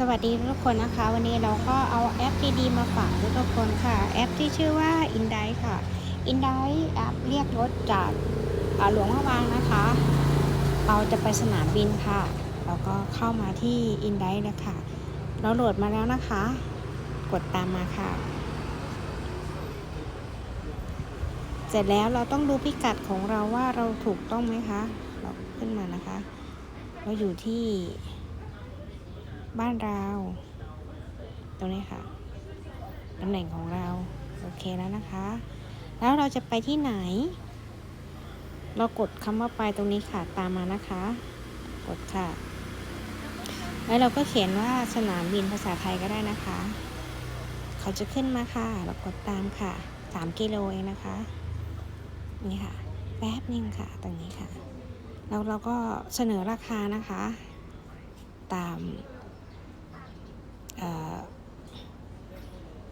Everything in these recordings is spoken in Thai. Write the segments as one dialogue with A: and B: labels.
A: สวัสดีทุกคนนะคะ วันนี้เราก็เอาแอปดีๆมาฝากทุกคนค่ะ แอปที่ชื่อว่า i n d i ค่ะ i n d i แอปเรียกรถจากหลวงพระบางนะคะ เราจะไปสนามบินค่ะ เราก็เข้ามาที่ i n d i เลยค่ะ เราโหลดมาแล้วนะคะ กดตามมาค่ะ เสร็จแล้วเราต้องดูพิกัดของเราว่าเราถูกต้องไหมคะ เราขึ้นมานะคะ เราอยู่ที่ บ้านเรา ตรงนี้ค่ะตำแหน่งของเรา โอเคแล้วนะคะ แล้วเราจะไปที่ไหน เรากดคำว่าไปตรงนี้ค่ะ ตามมานะคะ กดค่ะ แล้วเราก็เขียนว่าสนามบินภาษาไทยก็ได้นะคะ เขาจะขึ้นมาค่ะ เรากดตามค่ะสามกิโลเองนะคะ นี่ค่ะ แป๊บนึงค่ะ ตรงนี้ค่ะ แล้วเราก็เสนอราคานะคะ ตาม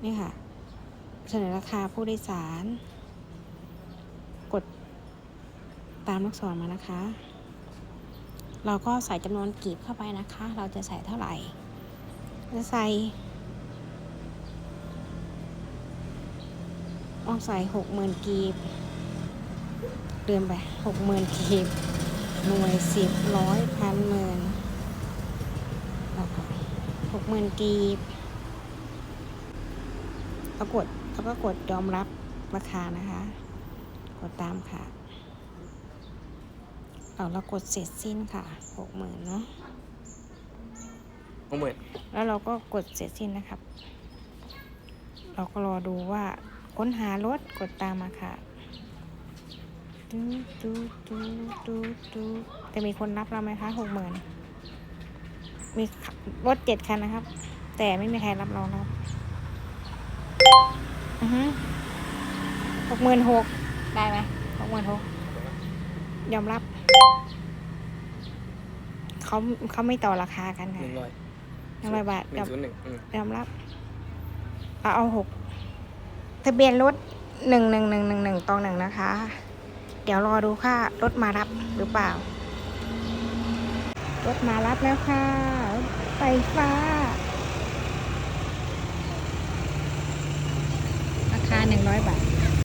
A: นี่ค่ะ เสนอราคาผู้โดยสาร กดตามลูกศรมานะคะ เราก็ใส่จำนวนกีบเข้าไปนะคะ เราจะใส่เท่าไหร่ จะใส่ต้องใส่หกหมื่นกีบเดิมไปหกหมื่นกีบหน่วยสิบร้อยพันหมื่น หกหมื่นกีบแล้วกดแล้วก็กดยอมรับราคานะคะ กดตามค่ะเอาเรากดเสร็จสิ้นค่ะหกหมื่นเนาะ
B: หกหมื่น
A: แล้วเราก็กดเสร็จสิ้นนะครับ เราก็รอดูว่าค้นหารถกดตามมาค่ะดูดูดูดูดูจะมีคนรับเราไหมคะหกหมื่น มีรถเจ็ดคันนะครับ แต่ไม่มีใครรับเราครับอือฮึหกหมื่นหกได้ไหมหกหมื่นหกยอมรับ เขาเขาไม่ต่อราคากัน
B: ห
A: ค่ะ
B: นึ่งร้อย
A: หนึ่งร้อยบาท
B: หนึ่งศูนย์หนึ่งอืม
A: ยอมรับเอาเอาหกทะเบียนรถหนึ่งหนึ่งหนึ่งหนึ่งหนึ่งตองหนึ่งนะคะ เดี๋ยวรอดูค่ะรถมารับหรือเปล่า รถมารับแล้วค่ะไฟฟ้า ราคาหนึ่งร้อยบาท